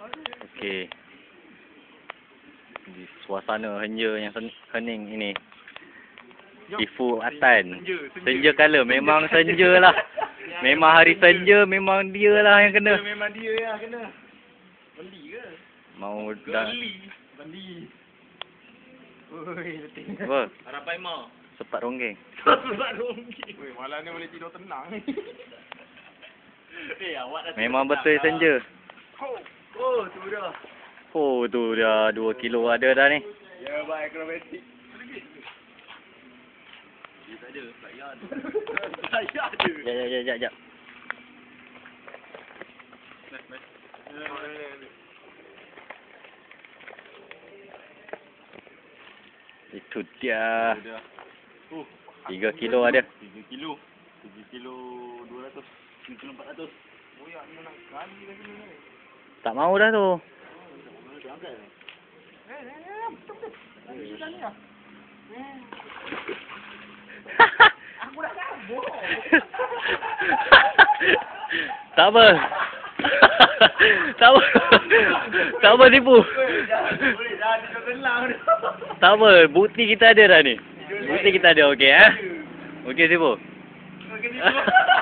Okey. Di suasana henja yang sen- hening ini. Ifu Atan. Senja kala memang senja lah. Memang hari senja memang dia lah yang kena. Memang dia yang kena. Beli ke? Mau dah Beli. Beli. Oi, letih. apa? Harapan mau. Sepat ronggeng. Sebab rugi. Oi, malam ni boleh tidur tenang. eh, awak dah Memang betul senja. dah. Oh, tu dah. Oh tu dah 2 kilo ada dah ni. Ya, baik akrobatik. Dia tak ada. Saya ada. Jap jap jap jap jap. Itu dia. Oh, 3 kilo ada. 3 kilo. 3 kilo 200. 3 kilo 400. Oh ya, ni nak kali lagi ni. Tak mau dah tu. Aku dah kabur. tak apa. tak apa. tak apa tipu. Tak apa, bukti kita ada dah ni. Bukti kita ada, okey eh? Okey tipu. Okey, tidur.